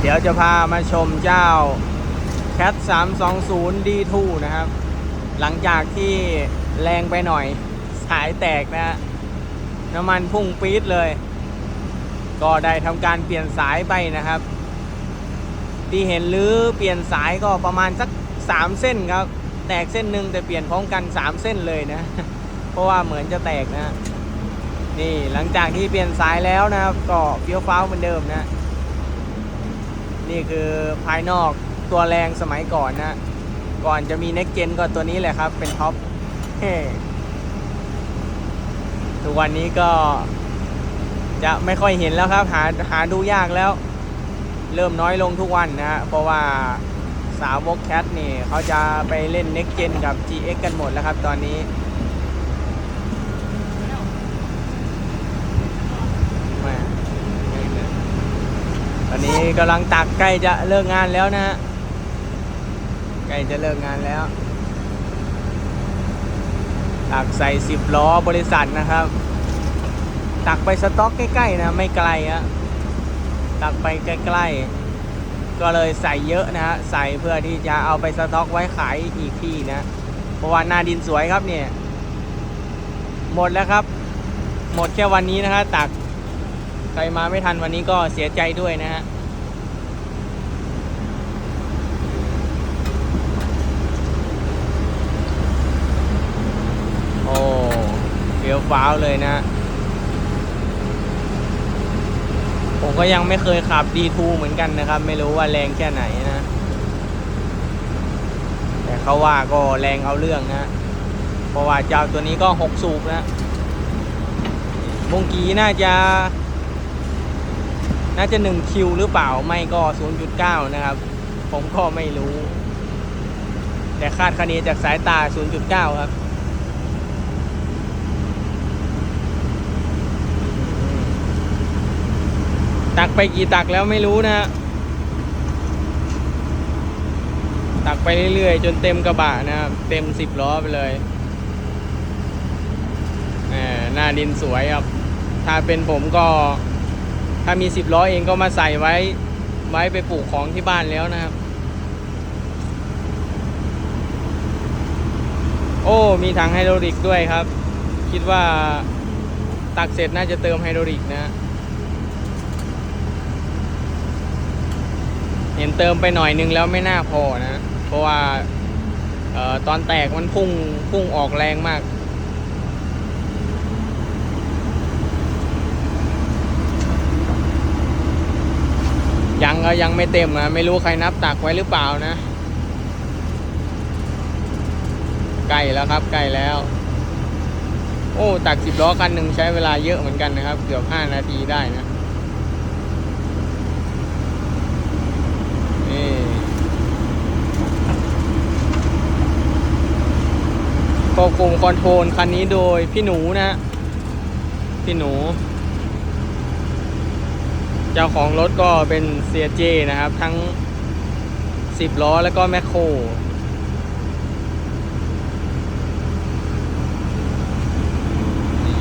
เดี๋ยวจะพามาชมเจ้า Cat 320 D2 นะครับ หลังจากที่แรงไปหน่อย สายแตกนะ น้ำมันพุ่งปี๊ดเลย ก็ได้ทำการเปลี่ยนสายไปนะครับ ที่เห็นหรือเปลี่ยนสายก็ประมาณสัก 3 เส้นครับ แตกเส้นหนึ่งแต่เปลี่ยนพร้อมกัน 3 เส้นเลยนะ เพราะว่าเหมือนจะแตกนะ นี่หลังจากที่เปลี่ยนสายแล้วนะครับ ก็เฟี้ยวฟ้าวเหมือนเดิมนะ นี่คือภายนอกตัวแรงสมัยก่อนนะก่อนจะมี Next Gen ก็ตัวนี้แหละครับ เป็นท็อปทุกวันนี้ก็จะไม่ค่อยเห็นแล้วครับ หาหาดูยากแล้ว เริ่มน้อยลงทุกวันนะฮะเพราะว่าสาวกแคทนี่เขาจะไปเล่น Next Gen กับ GX กันหมดแล้วครับตอนนี้ แม่ต อนนี้กำลังตักใกล้จะเลิกงานแล้วนะฮะใกล้จะเลิกงานแล้ว ตักใส่สิบล้อบริษัทนะครับ ตักไปสต็อกใกล้ๆนะไม่ไกลอะตักไปใกล้ๆ ก็เลยใส่เยอะนะฮะใส่เพื่อที่จะเอาไปสต็อกไว้ขายอีกที่นะเพราะว่าหน้าดินสวยครับเนี่ย หมดแล้วครับ หมดแค่วันนี้นะฮะตัก ใครมาไม่ทันวันนี้ก็เสียใจด้วยนะฮะโอ้เฟี้ยวฟ้าวเลยนะ ผมก็ยังไม่เคยขับ D2 เหมือนกันนะครับ ไม่รู้ว่าแรงแค่ไหนนะ แต่เขาว่าก็แรงเอาเรื่องนะ เพราะว่าเจ้าตัวนี้ก็6สูบนะมงกีน่าจะ น่าจะ1คิวหรือเปล่าไม่ก็ 0.9 นะครับ ผมก็ไม่รู้ แต่คาดคะเนจากสายตา 0.9 ครับตักไปกี่ตักแล้วไม่รู้นะฮะตักไปเรื่อยๆ จนเต็มกระบะนะครับ เต็มสิบล้อไปเลยแหมหน้าดินสวยครับ ถ้าเป็นผมก็ ถ้ามีสิบล้อเองก็มาใส่ไว้ไว้ไปปลูกของที่บ้านแล้วนะครับ โอ้ มีถังไฮดรอลิกด้วยครับ คิดว่าตักเสร็จน่าจะเติมไฮดรอลิกนะ เห็นเติมไปหน่อยนึงแล้วไม่น่าพอนะ เพราะว่าออตอนแตกมันพุ่งพุ่งออกแรงมาก ก็ยังไม่เต็มนะไม่รู้ใครนับตักไว้หรือเปล่านะใกล้แล้วครับใกล้แล้ว โอ้ตักสิบล้อคันหนึ่งใช้เวลาเยอะเหมือนกันนะครับ เกือบห้านาทีได้นะนี่ควบคุมคอนโทรลคันนี้โดยพี่หนูนะฮะพี่หนู เจ้าของรถก็เป็นเซียเจนะครับ ทั้ง 10 ล้อแล้วก็แมคโคร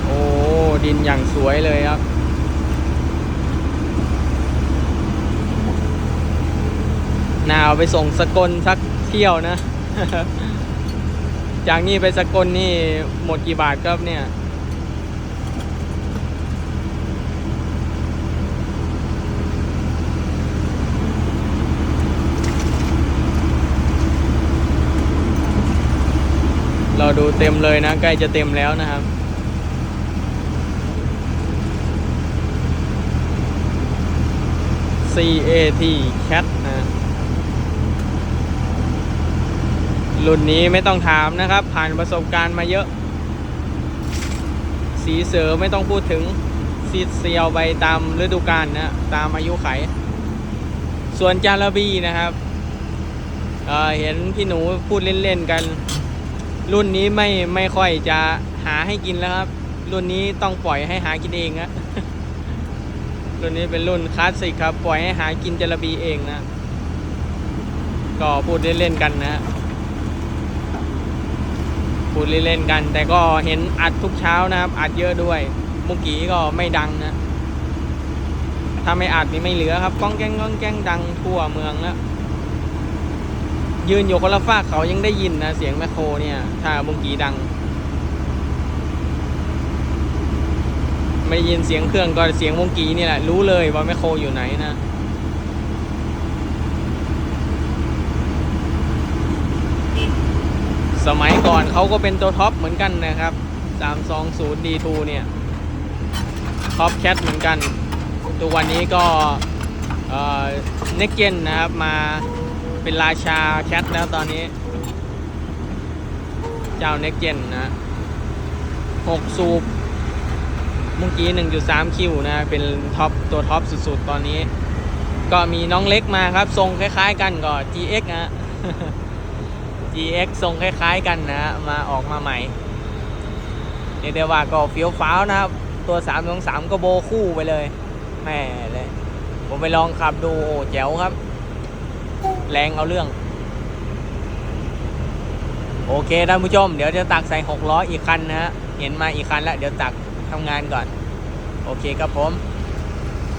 โอ้ ดินอย่างสวยเลยครับนาเอาไปส่งสกลสักเที่ยวนะ จากนี้ไปสกลนี่หมดกี่บาทครับเนี่ย เราดูเต็มเลยนะ ใกล้จะเต็มแล้วนะครับ CAT Cat นะ รุ่นนี้ไม่ต้องถามนะครับ ผ่านประสบการณ์มาเยอะ สีเสือไม่ต้องพูดถึงซีเซียวไปตามฤดูกาลนะ ตามอายุไข ส่วนจาระบีนะครับเเห็นพี่หนูพูดเล่น ๆ กัน รุ่นนี้ไม่ไม่ค่อยจะหาให้กินแล้วครับ รุ่นนี้ต้องปล่อยให้หากินเองนะรุ่นนี้เป็นรุ่นคลาสสิกครับ ปล่อยให้หากินจระบีเองนะก็พูดเล่นๆกันนะพูดเล่นๆกัน แต่ก็เห็นอัดทุกเช้านะครับ อัดเยอะด้วย มุกกี้ก็ไม่ดังนะถ้าไม่อัดนี่ไม่เหลือครับก้องแก้งก้องแก้งดังทั่วเมืองแล้ว ยืนอยู่คนละฝากเขายังได้ยินนะ เสียงแมคโครเนี่ย ถ้าบุงกีดัง ไม่ได้ยินเสียงเครื่องก็เสียงวงกีนี่แหละ รู้เลยว่าแมคโครอยู่ไหนนะสมัยก่อนเขาก็เป็นตัวท็อปเหมือนกันนะครับ 320 D2 เนี่ย ท็อปแคทเหมือนกัน ตัววันนี้ก็เน็กเจนนะครับ มา เป็นราชาแคทแล้วตอนนี้ เจ้าเน็กเจนนะ6สูบเมื่อกี้ 1.3 คิวนะ เป็นท็อปตัวท็อปสุดๆ ตอนนี้ ก็มีน้องเล็กมาครับ ทรงคล้ายๆกันก็ GX นะ GX ทรงคล้ายๆกันนะ มาออกมาใหม่เรียกได้ว่าก็เฟี้ยวฟ้าวนะครับ ตัว3 2 3ก็โบคู่ไปเลยแม่เลย ผมไปลองขับดูโอ้แจ๋วครับ แรงเอาเรื่อง โอเคท่านผู้ชม เดี๋ยวจะตักใส่6ล้ออีกคันนะฮะ เห็นมาอีกคันแล้ว เดี๋ยวตักทำงานก่อน โอเคครับผม